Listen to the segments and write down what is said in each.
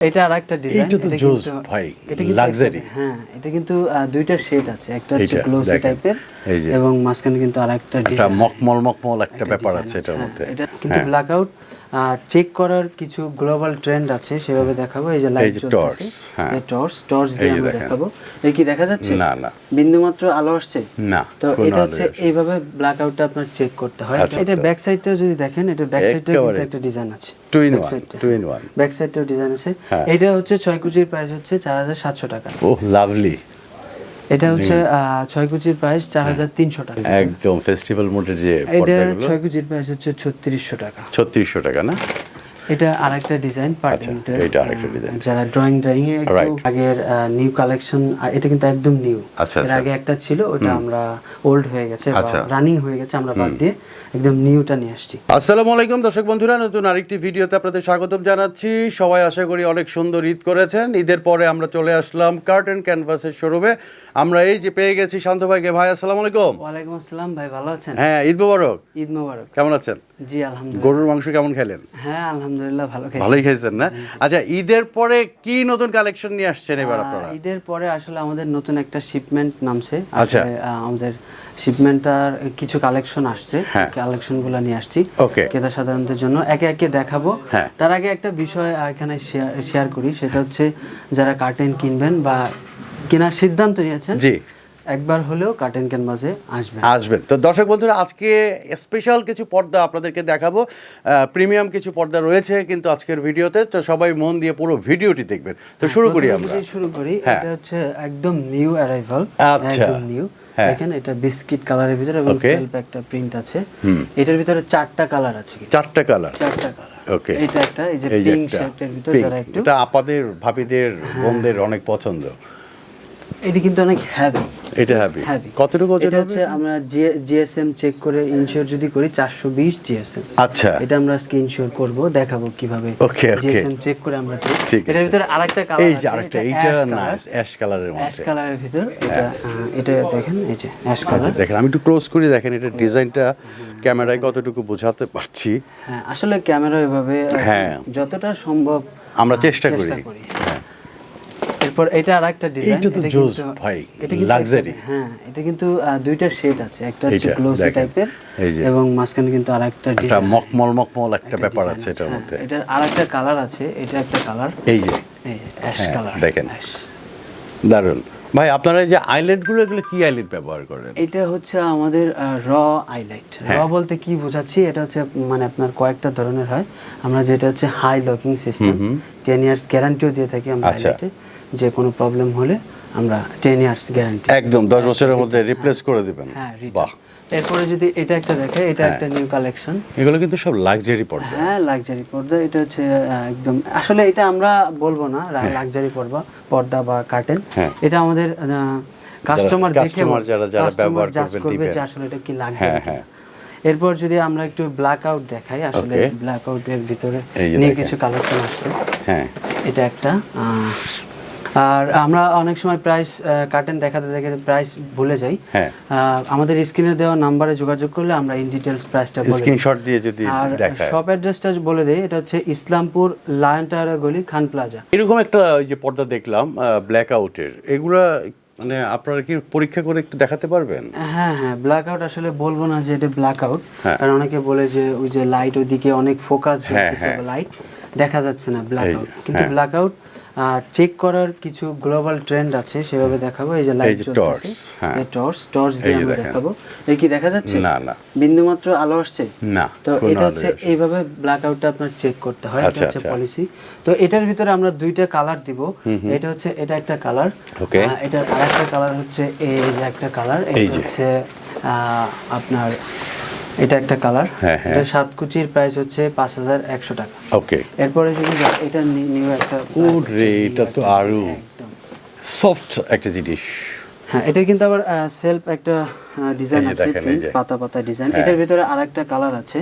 এটা আর একটা ডিজাইন এটা তো জোস ভাই, লাক্সারি হ্যাঁ এটা কিন্তু দুইটা শেড আছে একটা হচ্ছে গ্লোসি টাইপের এবং মাঝখানে কিন্তু আর একটা ডিজাইন মকমল মকমল একটা ব্যাপার আছে এটার মধ্যে। এটা কিন্তু হ্যাঁ। চেক করার কিছু গ্লোবাল ট্রেন্ড আছে সেভাবে দেখাবো এই যে লাইট এই torch, হ্যাঁ। টর্চ টর্চ দিয়ে আমরা দেখাবো এই কি দেখা যাচ্ছে না, না। বিন্দু মাত্র আলো আসছে না তো এটা হচ্ছে এইভাবে ব্ল্যাক আউটটা আপনার চেক করতে হয় আচ্ছা, এটা আচ্ছা। ব্যাক সাইডটা যদি দেখেন এটা ব্যাক সাইডটা কিন্তু একটা ডিজাইন আছে Back one, side টা। in one। ব্যাক সাইডটাও ডিজাইন আছে হ্যাঁ। এটা হচ্ছে ছয় কুচির প্রাইস হচ্ছে চার হাজার সাতশো টাকা ওহ লাভলি এটা হচ্ছে আহ, ছয় কুচির প্রাইস চার হাজার তিনশো টাকা। একদম ফেস্টিভ্যাল মোটে যে এটা ছয় কুচির প্রাইস হচ্ছে ছত্রিশশো টাকা। ছত্রিশশো টাকা না? এটা আরেকটা ডিজাইন আচ্ছা, এটা আরেকটা design। যারা ড্রয়িং ড্রয়িং এ আগের নিউ কালেকশন এটা কিন্তু একদম নিউ আচ্ছা, এর আচ্ছা। আগে একটা ছিল ওটা আমরা ওল্ড হয়ে গেছে। রানিং হয়ে গেছে আমরা বাদ দিয়ে একদম নিউটা নিয়ে আসছি। আসসালামু আলাইকুম দর্শক বন্ধুরা নতুন আরেকটি ভিডিওতে আপনাদের স্বাগতম জানাচ্ছি। সবাই আশা করি অনেক সুন্দর ঈদ করেছেন। ঈদের পরে আমরা চলে আসলাম কার্টন ক্যানভাসের শোরুমে আমরা এই যে পেয়ে গেছি শান্ত ভাইকে। ভাই আসসালামু আলাইকুম। ওয়ালাইকুম আসসালাম ভাই ভালো আছেন? হ্যাঁ ঈদ মোবারক। ঈদ মোবারক। কেমন আছেন? জি আলহামদুলিল্লাহ। গরুর মাংস কেমন খেলেন? হ্যাঁ আলহামদুলিল্লাহ ভালো ভালোই খাইছেন না? আচ্ছা ঈদের পরে কি নতুন কালেকশন নিয়ে আসছেন এবার আপনারা? ঈদের পরে আসলে আমাদের নতুন একটা শিপমেন্ট নামছে। আচ্ছা। আমাদের শিপমেন্টটার কিছু কালেকশন আসছে। হ্যাঁ। কালেকশনগুলো নিয়ে আসছি. ক্রেতা সাধারণদের জন্য একে একে দেখাবো। হ্যাঁ। তার আগে একটা বিষয় এখানে শেয়ার করি। সেটা হচ্ছে যারা কার্টেন কিনবেন বা কেনার সিদ্ধান্ত নিয়েছেন জি। একবার হলেও কার্টেন ক্যানভাসে আসবেন। আসবেন। তো দর্শক বন্ধুরা আজকে স্পেশাল কিছু পর্দা আপনাদেরকে দেখাবো। প্রিমিয়াম কিছু পর্দা রয়েছে কিন্তু আজকের ভিডিওতে তো সবাই মন দিয়ে পুরো ভিডিওটি দেখবেন। তো শুরু করি আমরা। শুরু করি হ্যাঁ। এটা হচ্ছে একদম নিউ অ্যারাইভাল আচ্ছা। একদম নিউ হ্যাঁ। দেখেন এটা বিস্কিট কালারের ভিতরে এবং সেলফ একটা প্রিন্ট আছে। এটার ভিতরে চারটা কালার আছে। চারটা কালার চারটা কালার Okay. এটা একটা এই যে এই যে পিঙ্ক একটা ভিতরে যারা একটু এটা আপাদের ভাবিদের বোনদের অনেক পছন্দ। এটা কিন্তু অনেক হ্যাভি এটা হ্যাভি কতটুকু ওজন হবে? হচ্ছে আমরা জিএসএম চেক করে ইনশিওর যদি করি 420 জিএসএম আচ্ছা। এটা আমরা আজকে ইনশিওর করব দেখাবো কীভাবে okay. জিএসএম চেক করে আমরা এটার ভিতরে আরেকটা কালার এই যে আরেকটা এইটা নাইস অ্যাশ কালারের অ্যাশ কালারের ভিতর এটা এটা দেখেন এই যে অ্যাশ আচ্ছা কালার দেখেন আমি একটু ক্লোজ করে দেখেন এটা ডিজাইনটা ক্যামেরায় কতটুকু বোঝাতে পারছি। হ্যাঁ আসলে ক্যামেরা এভাবে হ্যাঁ। যতটা সম্ভব আমরা চেষ্টা করি। হ্যাঁ। এরপর এটা আরেকটা ডিজাইন এইটা তো জোস ভাই, luxury। হ্যাঁ এটা কিন্তু দুইটা শেড আছে একটা হচ্ছে গ্লোসি টাইপের এবং মাঝখানে কিন্তু আরেকটা একটা ডিজাইন মকমল মকমল একটা ব্যাপার আছে এটার মধ্যে। এটা আরেকটা কালার আছে এটা একটা কালার এই যে। অ্যাশ হ্যাঁ, কালার দেখেন। দারুণ ভাই আপনারা যে আইল্যান্ডগুলো এগুলো কি আইল্যান্ড ব্যবহার করেন? এটা হচ্ছে আমাদের র আইলাইট র হ্যাঁ। বলতে কি বোঝাচ্ছি এটা হচ্ছে মানে আপনার কয়েকটা ধরনের হয়। আমরা যেটা হচ্ছে high locking system ten years গ্যারান্টিও দিয়ে থাকি আমরা আচ্ছা। যে কোনো প্রবলেম হলে আমরা টেন ইয়ার্স গ্যারান্টি একদম দশ বছরের মধ্যে রিপ্লেস করে দিবেন। হ্যাঁ বাহ। এরপরে যদি এটা একটা দেখে এটা হ্যাঁ। একটা নিউ কালেকশন এগুলো কিন্তু সব লাক্সারি পর্দা। হ্যাঁ লাক্সারি পর্দা। এটা হচ্ছে একদম আসলে এটা আমরা বলব না লাক্সারি পর্দা পর্দা বা কার্টেন হ্যাঁ। এটা আমাদের কাস্টমার দেখে customer যারা- যারা ব্যবহার করবে যে আসলে এটা কি লাক্সারি হ্যাঁ। এরপর যদি আমরা একটু ব্ল্যাক আউট দেখাই আসলে. ব্ল্যাক আউটের ভিতরে এই যে নিউ দেখেন। কিছু কালেকশন আসছে। হ্যাঁ। এটা একটা আর আমরা অনেক সময় প্রাইস কার্টেন দেখাতে দেখাতে প্রাইস ভুলে যাই হ্যাঁ। আমাদের স্ক্রিনে দেওয়া নাম্বারে যোগাযোগ করলে আমরা ইন ডিটেলস প্রাইসটা বলে স্ক্রিনশট দিয়ে যদি আর শপ অ্যাড্রেসটা বলে দেই এটা হচ্ছে ইসলামপুর লায়ন টাওয়ার গলি খান প্লাজা এরকম একটা ওই যে পর্দা দেখলাম ব্ল্যাক আউটের এগুলা মানে আপনারা কি পরীক্ষা করে একটু দেখাতে পারবেন হ্যাঁ হ্যাঁ ব্ল্যাক আউট আসলে বলব না যে এটা ব্ল্যাক আউট হ্যাঁ। কারণ অনেকে বলে যে ওই যে লাইট ওইদিকে অনেক ফোকাস হ্যাঁ, হ্যাঁ। লাইট দেখা যাচ্ছে না ব্ল্যাক আউট কিন্তু হ্যাঁ। ব্ল্যাক আউট চেক করার কিছু গ্লোবাল ট্রেন্ড আছে সেভাবে দেখাবো। এই যে লাইট চলতেছে হ্যাঁ। এই টর্চ টর্চ দিয়ে আমরা দেখাবো। এই কি দেখা যাচ্ছে? না, না। বিন্দু মাত্র আলো আসছে? না, তো এটা হচ্ছে এইভাবে ব্ল্যাক আউটটা আপনার চেক করতে হয়। এটা আচ্ছা, হচ্ছে আচ্ছা। পলিসি তো এটার ভিতরে আমরা দুইটা কালার দিব। এটা হচ্ছে এটা একটা কালার Okay. এটার আরেকটা কালার হচ্ছে এই যে একটা কালার এই এটা। হচ্ছে আপনার এটা একটা কালার। হ্যাঁ, হ্যাঁ। এটা সাত কুচির প্রাইস হচ্ছে পাঁচ হাজার একশো টাকা। ওকে। এরপরে যদি এটা নিউ একটা ওরে এটা তো আরও সফট একটা জিনিস। হ্যাঁ এটা কিন্তু আবার সেলফ একটা ডিজাইন আছে। পাতা পাতা ডিজাইন হ্যাঁ। এটার ভিতরে আরেকটা কালার আছে।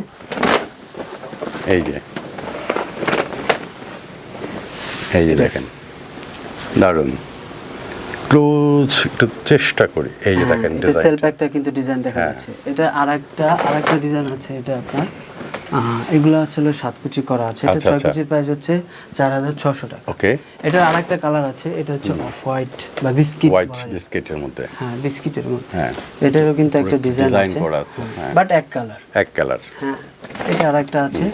এই যে। এই যে দেখেন। দারুণ ক্লোজ একটু চেষ্টা করি। এই যে দেখেন হ্যাঁ, এটা সেলফ একটা কিন্তু ডিজাইন দেখা হ্যাঁ। যাচ্ছে। এটা আরেকটা আরেকটা ডিজাইন আছে এটা আপনার। এগুলো আসলে সাত কুচি করা আছে। এটা আচ্ছা, ছয় আচ্ছা। কুচির প্রাইস হচ্ছে চার হাজার ছশো টাকা। ওকে এটার আরেকটা কালার আছে এটা হচ্ছে অফ হোয়াইট বা বিস্কিট হোয়াইট বিস্কিটের মধ্যে। হ্যাঁ বিস্কিটের মধ্যে। হ্যাঁ। এটারও কিন্তু একটা ডিজাইন ডিজাইন আছে। করা আছে হ্যাঁ। বাট এক কালার এক কালার হ্যাঁ এটা আরেকটা আছে।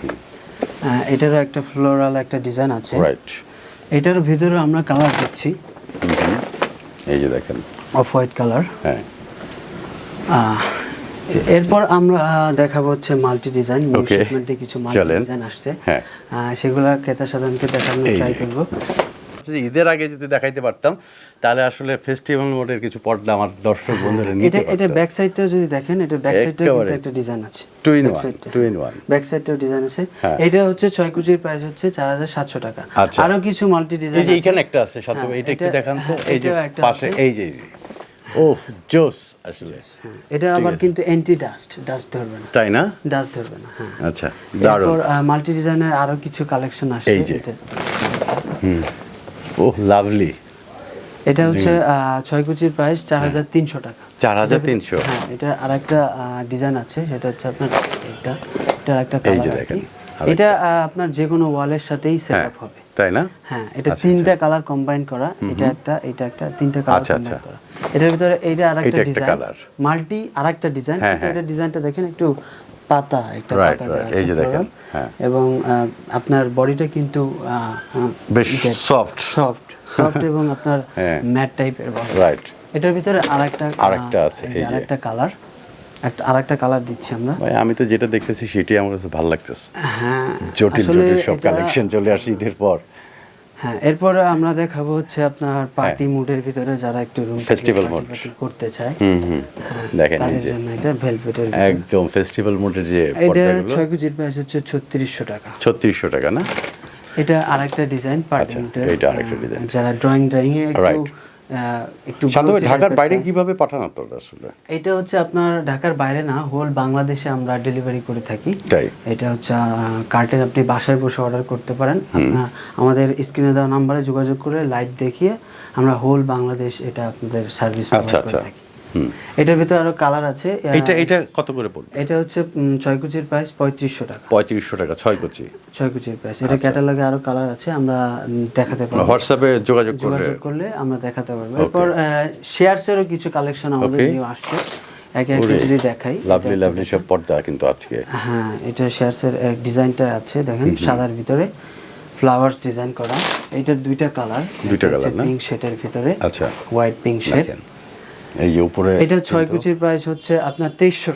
এটারও একটা ফ্লোরাল একটা ডিজাইন আছে। রাইট এটার ভিতরে আমরা কালার দিচ্ছি। এই যে দেখেন। অফ হোয়াইট কালার হ্যাঁ। এরপর আমরা দেখাবো হচ্ছে মাল্টি ডিজাইন কিছু মাল্টি ডিজাইন আসছে। হ্যাঁ। সেগুলা ক্রেতা সাধারণকে দেখানোর ট্রাই যে। করব যদি ঈদের আগে যদি দেখাইতে পারতাম তাহলে আসলে ফেস্টিভ্যাল মোডের কিছু পর্দা আমার দর্শক বন্ধুরা নিতে এটা এটা ব্যাক সাইডটা যদি দেখেন এটা ব্যাক সাইডটা কিন্তু একটা ডিজাইন আছে। টু ইন ওয়ান টা। ইন ওয়ান ব্যাক সাইডটাও ডিজাইন আছে। হ্যাঁ। এটা হচ্ছে ছয় কুচির প্রাইস হচ্ছে চার হাজার সাতশো টাকা। আচ্ছা। আরও কিছু মাল্টি ডিজাইন এই যে এখানে একটা আছে সাথে হ্যাঁ, এটা একটু দেখান তো হ্যাঁ, এই যে পাশে এই যে ওফ জোস আসলে। এটা আবার কিন্তু অ্যান্টি ডাস্ট ডাস্ট ধরবে না। তাই না? ডাস্ট ধরবে না হ্যাঁ। আচ্ছা এরপর মাল্টি ডিজাইনের আরও কিছু কালেকশন আসছে। এই যে। এটা- ওহ লাভলি এটা হচ্ছে ছয় কুচির প্রাইস চার হাজার তিনশো টাকা। 4300 হ্যাঁ এটা আরেকটা ডিজাইন আছে সেটা হচ্ছে আপনার এটা এটার একটা এই যে দেখেন, এটা আপনার যে কোনো ওয়ালের সাথেই সেট হ্যাঁ আপ হবে। তাই না? হ্যাঁ এটা আচ্ছা, তিনটা কালার কম্বাইন করা এটা একটা এটা একটা তিনটা কালার আচ্ছা, কম্বাইন আচ্ছা। করা। এটার ভিতরে এইটা আরেকটা ডিজাইন। মাল্টি আরেকটা ডিজাইন হ্যাঁ, হ্যাঁ। এটা ডিজাইনটা দেখেন একটু পাতা একটা পাতা এই যে দেখেন, হ্যাঁ। এবং আপনার বডিটা কিন্তু বেশ সফট সফট সফট এবং আপনার। ম্যাট টাইপের রাইট এটার ভিতরে আরেকটা আরেকটা আছে, এই যে এই যে। আরেকটা কালার একটা আরেকটা কালার দিচ্ছি আমরা। ভাই আমি তো যেটা দেখতেছি সেটাই আমার কাছে ভালো লাগতেছে। হ্যাঁ জটিল জটিল সব কালেকশন চলে আসে ঈদের পর। হ্যাঁ এরপরে আমরা দেখাবো হচ্ছে আপনার পার্টি মুডের ভিতরে যারা একটু রুম ফেস্টিভ্যাল মুড করতে চায়। হুম হুম। দেখেন এই যে। এটা ভেলভেটের একদম ফেস্টিভ্যাল মুডের যে এটা পর্দাগুলো। ছয় কেজির প্রাইস হচ্ছে ছত্রিশশো টাকা। ছত্রিশশো টাকা না? এটা আরেকটা ডিজাইন পার্টি মুডের এটা আরেকটা ডিজাইন যারা ড্রয়িং ড্রয়িং এ একটু একটু ঢাকার বাইরে কীভাবে পাঠান আপনারা আসলে? এটা হচ্ছে আপনার ঢাকার বাইরে না হোল বাংলাদেশে আমরা ডেলিভারি করে থাকি। তাই? এটা হচ্ছে কার্টেন আপনি বাসায় বসে অর্ডার করতে পারেন। আমাদের স্ক্রিনে দেওয়া নাম্বারে যোগাযোগ করে লাইভ দেখিয়ে আমরা হোল বাংলাদেশ এটা আপনাদের সার্ভিস আচ্ছা, আচ্ছা। এটার ভিতরে আরও কালার আছে এটা এটা কত করে পড়বে? এটা হচ্ছে ছয় কুচির প্রাইস পঁয়ত্রিশশো টাকা। পঁয়ত্রিশশো টাকা ছয় কচি। ছয় কুচির প্রাইস আচ্ছা। এটা ক্যাটালগে আরও কালার আছে আমরা দেখাতে পারব। হোয়াটসঅ্যাপে যোগাযোগ করলে। যোগাযোগ করলে আমরা দেখাতে পারব। এরপর শেয়ারসেরও কিছু কালেকশন আমাদের নিয়ে আসছে। একে একে যদি দেখাই লাভলি লাভলি সব পর্দা কিন্তু আজকে। হ্যাঁ এটা শেয়ারসের ডিজাইনটা আছে দেখেন সাদার ভিতরে। ফ্লাওয়ার্স ডিজাইন করা। এটার দুইটা কালার দুইটা colour না? পিঙ্ক শেডের ভিতরে। আচ্ছা। হোয়াইট পিঙ্ক শেড এই যে উপরে এটা ছয় কুচির প্রাইস হচ্ছে আপনার তেইশশো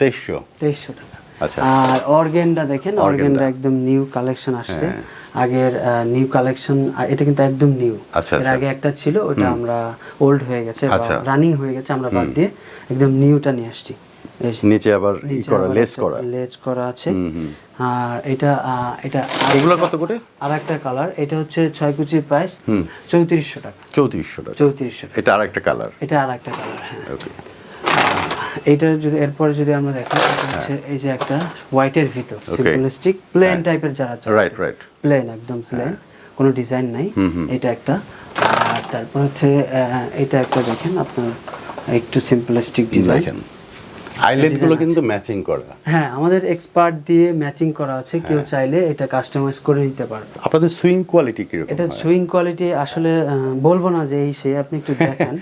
তেইশশো? তেইশশো টাকা। আচ্ছা। আর অর্গেনটা দেখেন অর্গেনটা একদম নিউ কালেকশন আসছে। হ্যাঁ। আগের নিউ কালেকশন এটা কিন্তু একদম নিউ আচ্ছা, এর আচ্ছা। আগে একটা ছিল ওটা আমরা ওল্ড হয়ে গেছে। রানিং হয়ে গেছে আমরা বাদ দিয়ে একদম নিউটা নিয়ে আসছি। নিচে আবার ই করা লেস করা। লেজ করা আছে। আর এটা এটা এগুলো কত করে? আর একটা কালার। এটা হচ্ছে ছয় কুচির প্রাইস চৌত্রিশশো টাকা। চৌত্রিশশো টাকা। চৌত্রিশশো এটা আর একটা কালার। এটা আর একটা কালার হ্যাঁ। ওকে এইটার যদি এরপরে যদি আমরা দেখি হচ্ছে এই যে একটা হোয়াইটের ভিতর সিম্পলিস্টিক প্লেন টাইপের যারা রাইট রাইট প্লেন একদম প্লেন কোনো ডিজাইন নাই। এটা একটা। আর তারপর হচ্ছে এটা একটা দেখেন আপনার একটু সিম্পলিস্টিক ডিজাইন দেখেন কিন্তু ম্যাচিং করা। হ্যাঁ আমাদের এক্সপার্ট দিয়ে ম্যাচিং করা আছে কেউ চাইলে এটা কাস্টমাইজ করে নিতে পারবে। আপনাদের সুইং কোয়ালিটি কীরকম এটা সুইং কোয়ালিটি আসলে বলব না যে এই সে আপনি একটু দেখেন।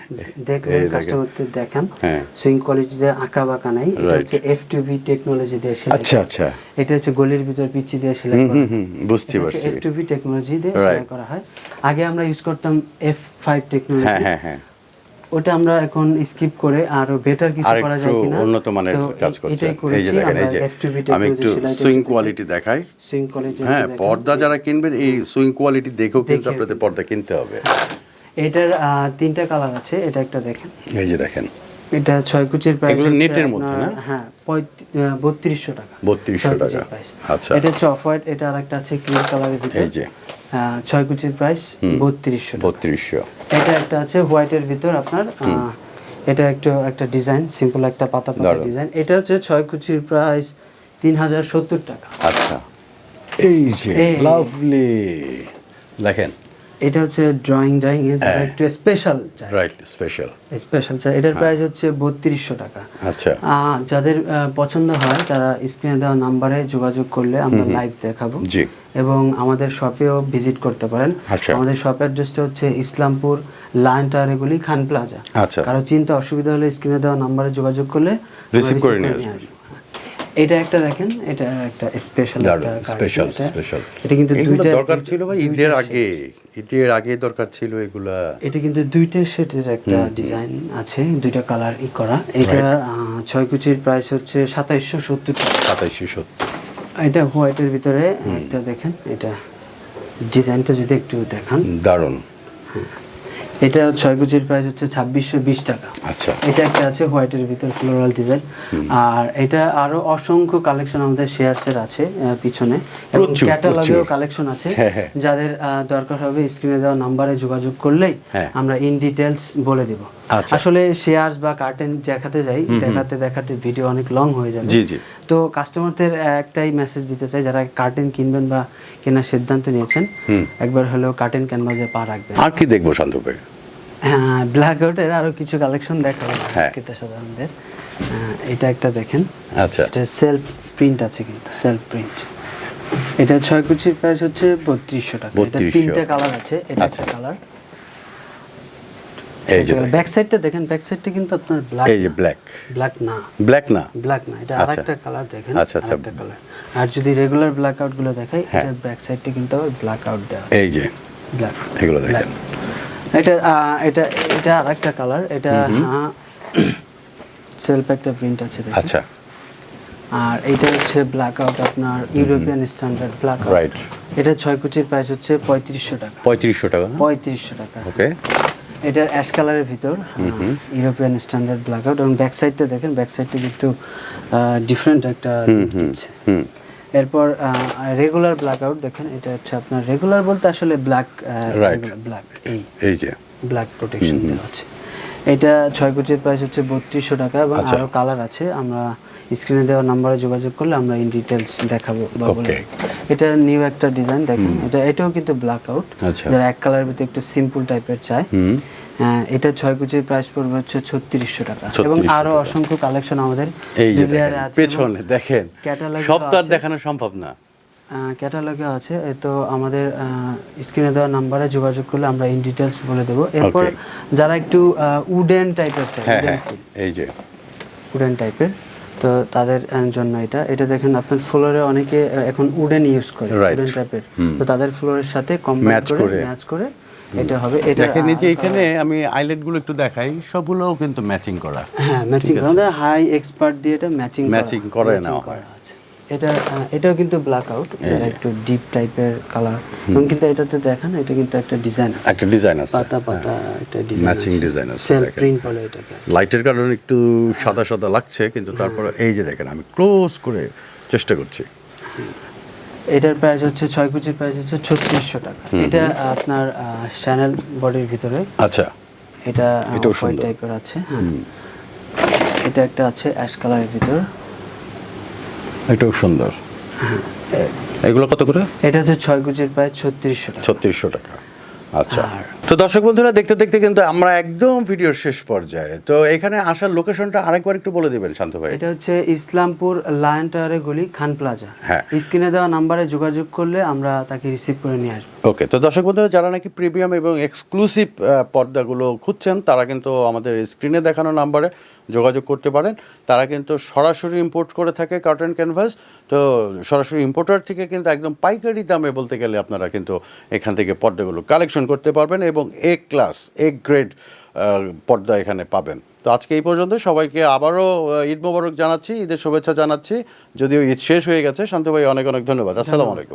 দেখেন। কাস্টমারকে দেখান। হ্যাঁ। সুইং কোয়ালিটিতে আঁকা বাঁকা নাই। এটা. হচ্ছে এফ টুবি টেকনোলজি দিয়ে সেলাই আচ্ছা আচ্ছা। এটা হচ্ছে গলির ভিতর পিচ্ছি দিয়ে সেলাই করা। বুঝতে পারছি। এফ টুবি টেকনোলজি দিয়ে সেলাই করা হয়। আগে আমরা ইউজ করতাম এফ ফাইভ হ্যাঁ টেকনোলজি হ্যাঁ হ্যাঁ। ওটা আমরা এখন স্কিপ করে আরও বেটার কিছু করা যায় কিনা। উন্নত মানের কাজ করছে। এই যে দেখেন এই যে আমি একটু সুইং কোয়ালিটি দেখাই। সুইং কোয়ালিটি হ্যাঁ পর্দা যারা কিনবেন এই সুইং কোয়ালিটি দেখেও কিন্তু আপনাদের পর্দা কিনতে হবে। এটার তিনটা কালার আছে এটা একটা দেখেন। এই যে দেখেন। এটা ছয় কুচির প্রাইস এগুলো নেটের মধ্যে না? হ্যাঁ বত্রিশশো টাকা। 3200 টাকা। আচ্ছা। এটা হচ্ছে অফ হোয়াইট এটা আরেকটা আছে ক্রিম কালারের ভিতরে। এই যে। ছয় কুচির প্রাইস বত্রিশশো বত্রিশশো। এটা একটা আছে হোয়াইটের ভিতর আপনার এটা একটু একটা ডিজাইন সিম্পল একটা পাতা পাতা ডিজাইন এটা হচ্ছে ছয় কুচির প্রাইস তিন হাজার সত্তর টাকা। আচ্ছা। এই যে এই। লাভলি দেখেন এটা হচ্ছে ড্রয়িং ড্রয়িং এ যারা হ্যাঁ। একটু স্পেশাল রাইট স্পেশাল স্পেশাল চাই এটার প্রাইস হচ্ছে বত্রিশশো টাকা। আচ্ছা। যাদের পছন্দ হয় তারা স্ক্রিনে দেওয়া নাম্বারে যোগাযোগ করলে আমরা লাইভ দেখাবো। জি। এবং আমাদের শপেও ভিজিট করতে পারেন। আচ্ছা। আমাদের শপ অ্যাড্রেসটা হচ্ছে ইসলামপুর লায়ন টাওয়ার এগুলি খান প্লাজা আচ্ছা। কারও চিন্তা অসুবিধা হলে স্ক্রিনে দেওয়া নাম্বারে যোগাযোগ করলে Receive করে নিয়ে আসব। এটা একটা দেখেন এটা একটা স্পেশাল স্পেশাল স্পেশাল এটা কিন্তু দুইটা দরকার ছিল ভাই ঈদের আগে। ঈদের আগে দরকার ছিল এগুলা এটা কিন্তু দুইটা সেটের একটা ডিজাইন আছে দুইটা কালার ই করা। এটা ছয় কুচির প্রাইস হচ্ছে সাতাইশশো সত্তর টাকা। সাতাইশশো সত্তর। এটা হোয়াইটের ভিতরে একটা দেখেন এটা ডিজাইনটা যদি একটু দেখান। দারুণ। এটা ছয় কুচির প্রাইস হচ্ছে ছাব্বিশশো বিশ টাকা। আচ্ছা। এটা একটা আছে হোয়াইটের ভিতর ফ্লোরাল ডিজাইন আর এটা আরও অসংখ্য কালেকশন আমাদের শেয়ারসের আছে আহ, পিছনে। এবং ক্যাটালগেও কালেকশন আছে। হ্যাঁ, হ্যাঁ। যাদের দরকার হবে স্ক্রিনে দেওয়া নাম্বারে যোগাযোগ করলেই হ্যাঁ। আমরা ইন ডিটেলস বলে দিব। আসলে শেয়ার্স বা কার্টেন দেখাতে যাই দেখাতে দেখাতে ভিডিও অনেক লং হয়ে যাবে। জি, জি। তো কাস্টমারদের একটাই মেসেজ দিতে চাই যারা কার্টেন কিনবেন বা কেনার সিদ্ধান্ত নিয়েছেন একবার হলেও কার্টেন ক্যানভাসে পা রাখবেন। আর কি দেখব শান্ত ভাই হ্যাঁ ব্ল্যাক আউটের আরও কিছু কালেকশন দেখাবো হ্যাঁ। ক্রেতা সাধারণদের এটা একটা দেখেন। আচ্ছা। এটা সেলফ প্রিন্ট আছে কিন্তু সেলফ প্রিন্ট এটা ছয় কুচির প্রাইস হচ্ছে বত্রিশশো টাকা। এটা 3200 তিনটা কালার আছে এটা আচ্ছা। একটা কালার এই যে ব্যাক সাইডটা দেখেন ব্যাক সাইডটা কিন্তু আপনার ব্ল্যাক এই যে ব্ল্যাক ব্ল্যাক না। ব্ল্যাক না? ব্ল্যাক না এটা আচ্ছা। আরেকটা কালার দেখেন আচ্ছা, আচ্ছা। আরেকটা কালার আর যদি রেগুলার ব্ল্যাক আউটগুলো দেখাই হ্যাঁ। এটার ব্যাক সাইডটা কিন্তু আবার ব্ল্যাক আউট দেওয়া এই যে ব্ল্যাক এগুলো দেখেন। এটা এটা এটা আরেকটা কালার এটা সেলফ একটা প্রিন্ট আছে দেখেন। আচ্ছা। আর এটা হচ্ছে ব্ল্যাক আউট আপনার European standard black out Right. এটা ছয় কুচির প্রাইস হচ্ছে পঁয়ত্রিশশো টাকা। পঁয়ত্রিশশো টাকা পঁয়ত্রিশশো টাকা। ওকে এটা অ্যাশ কালারের ভিতর ইউরোপিয়ান স্ট্যান্ডার্ড ব্ল্যাক আউট এবং ব্যাক সাইডটা দেখেন ব্যাক সাইডটা কিন্তু ডিফারেন্ট একটা দিচ্ছে। এরপর রেগুলার ব্ল্যাক আউট দেখেন এটা হচ্ছে আপনার রেগুলার বলতে আসলে ব্ল্যাক ব্ল্যাক এই এই যে। ব্ল্যাক প্রোটেকশন দেওয়া আছে। এটা ছয় কুচির প্রাইস হচ্ছে বত্রিশশো টাকা এবং আরও কালার আছে আমরা স্ক্রিনে দেওয়া নাম্বারে যোগাযোগ করলে আমরা ইন ডিটেলস দেখাবো বা বলে এটা নিউ একটা ডিজাইন দেখেন এটা এটাও কিন্তু ব্ল্যাক আউট আচ্ছা। যারা এক কালারের ভিতরে একটু সিম্পল টাইপের চায় এটা ছয় কুচির প্রাইস পড়বে হচ্ছে ছত্রিশশো টাকা। এবং আরও অসংখ্য কালেকশন আমাদের পেছনে দেখেন দেখানো সম্ভব না। ক্যাটালগে আছে তো আমাদের স্ক্রিনে দেওয়া নাম্বারে যোগাযোগ করলে আমরা ইন ডিটেলস বলে দেবো। এরপর যারা একটু উডেন টাইপের হ্যাঁ হ্যাঁ এই যে। উডেন টাইপের তো তাদের জন্য এটা। এটা দেখেন আপনার ফ্লোরে অনেকে এখন উডেন ইউজ করে উডেন টাইপের তো তাদের ফ্লোরের সাথে কম্বাইন করে। ম্যাচ করে এটা হবে। এটা দেখেন এই যে এখানে আমি আইলেটগুলো একটু দেখাই সবগুলোও কিন্তু ম্যাচিং করা। হ্যাঁ ম্যাচিং করা। হাই এক্সপার্ট দিয়ে এটা ম্যাচিং ম্যাচিং করে নেওয়া হয়। এটা এটাও কিন্তু ব্ল্যাক আউট একটু ডিপ টাইপের কালার এবং কিন্তু এটাতে দেখেন এটা কিন্তু একটা ডিজাইন একটা ডিজাইন আছে। পাতা পাতা একটা ডিজাইন Matching design আছে, সেলফ প্রিন্ট বলে এটাকে। লাইটের কারণে একটু সাদা সাদা লাগছে কিন্তু তারপরে এই যে দেখেন আমি ক্লোজ করে চেষ্টা করছি। এটার প্রাইস হচ্ছে ছয় কুচির প্রাইস হচ্ছে ছত্রিশশো টাকা। এটা আপনার শ্যানেল বডির ভিতরে। আচ্ছা। এটা এটাও টাইপের আছে হ্যাঁ। এটা একটা আছে অ্যাশ কালারের ভিতর। এটাও সুন্দর। এগুলো কত করে? এটা হচ্ছে ছয় গুজের প্রায় ছত্রিশশো ছত্রিশশো টাকা। আচ্ছা। তো দর্শক বন্ধুরা দেখতে দেখতে কিন্তু আমরা একদম ভিডিওর শেষ পর্যায়ে। তো এখানে আসার লোকেশনটা আরেকবার একটু বলে দিবেন শান্ত ভাই। এটা হচ্ছে ইসলামপুর লায়ন টাওয়ারে গলি খান প্লাজা। হ্যাঁ। স্ক্রিনে দেওয়া নাম্বারে যোগাযোগ করলে আমরা তাকে রিসিভ করে নিয়ে আসব। ওকে তো দর্শক বন্ধুরা যারা নাকি প্রিমিয়াম এবং এক্সক্লুসিভ পর্দাগুলো খুঁজছেন তারা কিন্তু আমাদের স্ক্রিনে দেখানো নাম্বারে যোগাযোগ করতে পারেন। তারা কিন্তু সরাসরি ইম্পোর্ট করে থাকে কার্টন ক্যানভাস তো সরাসরি ইম্পোর্টার থেকে কিন্তু একদম পাইকারি দামে বলতে গেলে আপনারা কিন্তু এখান থেকে পর্দাগুলো কালেকশন করতে পারবেন এবং এ ক্লাস এ গ্রেড পর্দা এখানে পাবেন। তো আজকে এই পর্যন্ত সবাইকে আবারও ঈদ মোবারক জানাচ্ছি ঈদের শুভেচ্ছা জানাচ্ছি। যদিও ঈদ শেষ হয়ে গেছে শান্ত ভাই অনেক অনেক ধন্যবাদ। আসসালামু আলাইকুম।